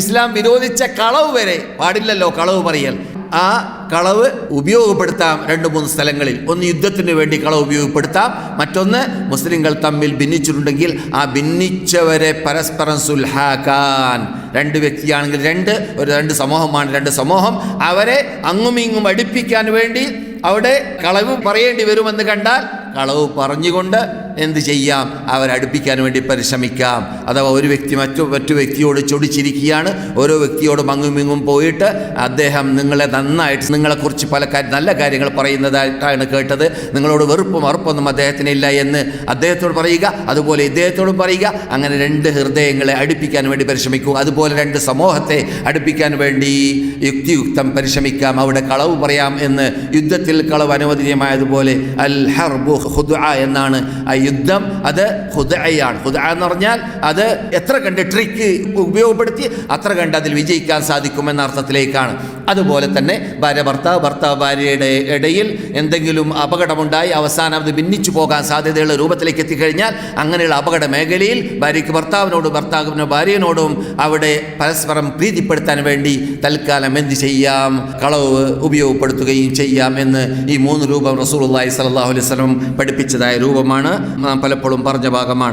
ഇസ്ലാം വിരോധിച്ച കളവ് വരെ പാടില്ലല്ലോ കളവ് പറയൽ. ആ കളവ് ഉപയോഗപ്പെടുത്താം രണ്ട് മൂന്ന് സ്ഥലങ്ങളിൽ. ഒന്ന് യുദ്ധത്തിന് വേണ്ടി കളവ് ഉപയോഗപ്പെടുത്താം മറ്റൊന്ന് മുസ്ലിങ്ങൾ തമ്മിൽ ഭിന്നിച്ചിട്ടുണ്ടെങ്കിൽ ആ ഭിന്നിച്ചവരെ പരസ്പരം സുൽഹാക്കാൻ രണ്ട് വ്യക്തിയാണെങ്കിൽ രണ്ട് ഒരു രണ്ട് സമൂഹമാണ് രണ്ട് സമൂഹം. അവരെ അങ്ങും ഇങ്ങും അടുപ്പിക്കാൻ വേണ്ടി അവിടെ കളവ് പറയേണ്ടി വരുമെന്ന് കണ്ടാൽ കളവ് പറഞ്ഞുകൊണ്ട് എന്ത് ചെയ്യാം? അവരടുപ്പിക്കാൻ വേണ്ടി പരിശ്രമിക്കാം. അഥവാ ഒരു വ്യക്തി മറ്റു മറ്റു വ്യക്തിയോട് ചൊടിച്ചിരിക്കുകയാണ് ഓരോ വ്യക്തിയോട് അങ്ങും ഇങ്ങും പോയിട്ട് അദ്ദേഹം നിങ്ങളെ നന്നായിട്ട് നിങ്ങളെക്കുറിച്ച് പല കാര്യം നല്ല കാര്യങ്ങൾ പറയുന്നതായിട്ടാണ് കേട്ടത്. നിങ്ങളോട് വെറുപ്പും അദ്ദേഹത്തിന് ഇല്ല എന്ന് അദ്ദേഹത്തോട് പറയുക അതുപോലെ ഇദ്ദേഹത്തോടും പറയുക. അങ്ങനെ രണ്ട് ഹൃദയങ്ങളെ അടുപ്പിക്കാൻ വേണ്ടി പരിശ്രമിക്കുക അതുപോലെ രണ്ട് സമൂഹത്തെ അടുപ്പിക്കാൻ വേണ്ടി യുക്തിയുക്തം പരിശ്രമിക്കാം. അവിടെ കളവ് പറയാം എന്ന് യുദ്ധത്തിൽ കളവ് അനുവദനീയമായതുപോലെ അൽ ഹർബു ഹുദ എന്നാണ് ആ യുദ്ധം അത് ഹുദയാണ്. ഹുദ എന്ന് പറഞ്ഞാൽ അത് എത്ര കണ്ട് ട്രിക്ക് ഉപയോഗപ്പെടുത്തി അത്ര കണ്ട് അതിൽ വിജയിക്കാൻ സാധിക്കുമെന്ന അർത്ഥത്തിലേക്കാണ്. അതുപോലെ തന്നെ ഭാര്യ ഭർത്താവ് ഭർത്താവ് ഭാര്യയുടെ ഇടയിൽ എന്തെങ്കിലും അപകടമുണ്ടായി അവസാനം അത് ഭിന്നിച്ചു പോകാൻ സാധ്യതയുള്ള രൂപത്തിലേക്ക് എത്തിക്കഴിഞ്ഞാൽ അങ്ങനെയുള്ള അപകട മേഖലയിൽ ഭാര്യയ്ക്ക് ഭർത്താവിനോടും ഭർത്താവിന് ഭാര്യനോടും അവിടെ പരസ്പരം പ്രീതിപ്പെടുത്താൻ വേണ്ടി തൽക്കാലം എന്ത് ചെയ്യാം? കളവ് ഉപയോഗപ്പെടുത്തുകയും ചെയ്യാം എന്ന് ഈ മൂന്ന് രൂപം റസൂൽ അള്ളാഹി സ്വല്ലല്ലാഹു അലൈഹി പഠിപ്പിച്ചതായ രൂപമാണ്. പലപ്പോഴും പറഞ്ഞ ഭാഗമാണ്.